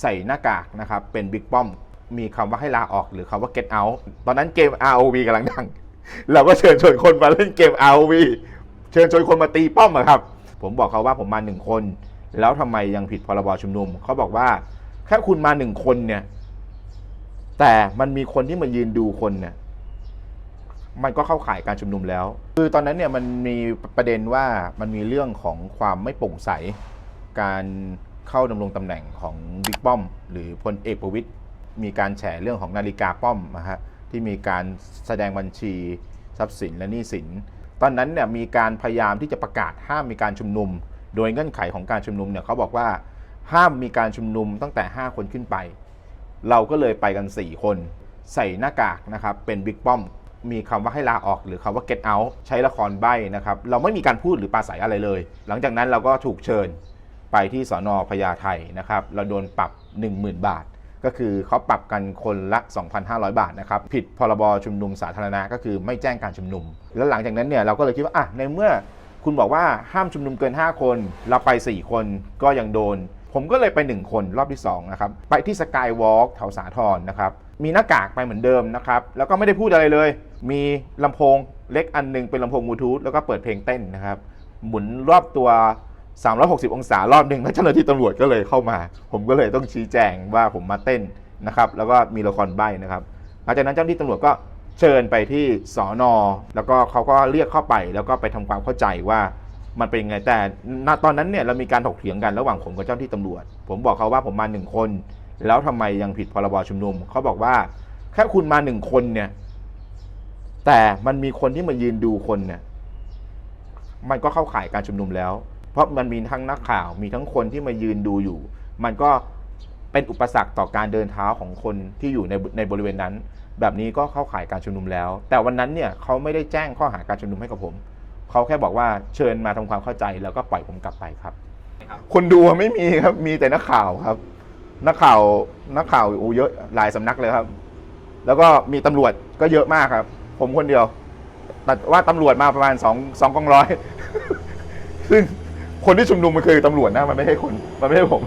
ใส่หน้ากากนะครับ เป็นบิ๊กป้อม มีคำว่าให้ลาออกหรือคำว่า get out ตอนนั้นเกม ROV กำลังดัง เราก็เชิญชวนคนมาเล่นเกม ROV เชิญชวนคนมาตีป้อมอะครับ ผมบอกเขาว่าผมมาหนึ่งคน แล้วทำไมยังผิดพรบชุมนุม เขาบอกว่าแค่คุณมาหนึ่งคนเนี่ย แต่มันมีคนที่มายืนดูคนเนี่ยมันก็เข้าข่ายการชุมนุมแล้ว คือตอนนั้นเนี่ยมันมีประเด็นว่ามันมีเรื่องของความไม่โปร่งใส การ เข้าดำรงตำแหน่งของบิ๊กป้อม หรือพลเอกประวิตยมีการแฉเรื่องของนาฬิกาป้อมนะฮะที่มีการแสดงบัญชีทรัพย์สินและหนี้สิน ตอนนั้นเนี่ยมีการพยายามที่จะประกาศห้ามมีการชุมนุม โดยเงื่อนไขของการชุมนุมเนี่ยเขาบอกว่าห้ามมีการชุมนุมตั้งแต่ 5 คนขึ้นไป เราก็เลยไปกัน 4 คน ใส่หน้ากากนะครับเป็นบิ๊กป้อมมีคำว่าให้ลาออกหรือคำว่า get out ใช้ละครใบ้นะครับ เราไม่มีการพูดหรือปราศัยอะไรเลย หลังจากนั้นเราก็ถูกเชิญ ไปที่สอนอพญาไทนะครับ เราโดนปรับ 10,000 บาท ก็คือเขาปรับกันคนละ 2,500 บาทนะครับ ผิดพรบชุมนุมสาธารณะก็คือไม่แจ้งการชุมนุม แล้วหลังจากนั้นเนี่ยเราก็เลยคิดว่าอะในเมื่อคุณบอกว่าห้ามชุมนุมเกิน 5 คน เราไป 4 คนก็ยังโดน ผมก็เลยไป 1 คนรอบที่2นะครับ ไปที่สกายวอล์กแถวสาทรนะครับ มีหน้ากากไปเหมือนเดิมนะครับ แล้วก็ไม่ได้พูดอะไรเลย มีลำโพงเล็กอันหนึงเป็นลำโพงบลูทูธแล้วก็เปิดเพลงเต้นนะครับ หมุนรอบตัว 360 องศารอบหนึ่งแล้วเจ้าหน้าที่ตำรวจก็เลยเข้ามา ผมก็เลยต้องชี้แจงว่าผมมาเต้นนะครับแล้วก็มีละครใบนะครับหลังจากนั้นเจ้าหน้าที่ตำรวจก็เชิญไปที่สอนอแล้วก็เขาก็เรียกเข้าไป แล้วก็ไปทำความเข้าใจว่ามันเป็นยังไงแต่ณตอนนั้นเนี่ยเรามีการถกเถียงกันระหว่างผมกับเจ้าหน้าที่ตำรวจ ผมบอกเขาว่าผมมาหนึ่งคน แล้วทำไมยังผิดพรบชุมนุมเขาบอกว่าแค่คุณมาหนึ่งคนเนี่ย แต่มันมีคนที่มายืนดูคนเนี่ย มันก็เข้าข่ายการชุมนุมแล้ว เพราะมันมีทั้งนักข่าวมีทั้งคนที่มายืนดูอยู่ มันก็เป็นอุปสรรคต่อการเดินเท้าของคนที่อยู่ในในบริเวณนั้น แบบนี้ก็เข้าข่ายการชุมนุมแล้ว แต่วันนั้นเนี่ยเขาไม่ได้แจ้งข้อหาการชุมนุมให้กับผมเขาแค่บอกว่าเชิญมาทำความเข้าใจแล้วก็ปล่อยผมกลับไปครับ คนดูไม่มีครับมีแต่นักข่าวครับ นักข่าวนักข่าวอ้เยอะหลายสำนักเลยครับ แล้วก็มีตำรวจก็เยอะมากครับ ผมคนเดียวแต่ว่าตำรวจมาประมาณสองสองกองร้อยซึ่ง คนที่ชุมนุมมันคือตำรวจนะมันไม่ใช่คนมันไม่ใช่ผม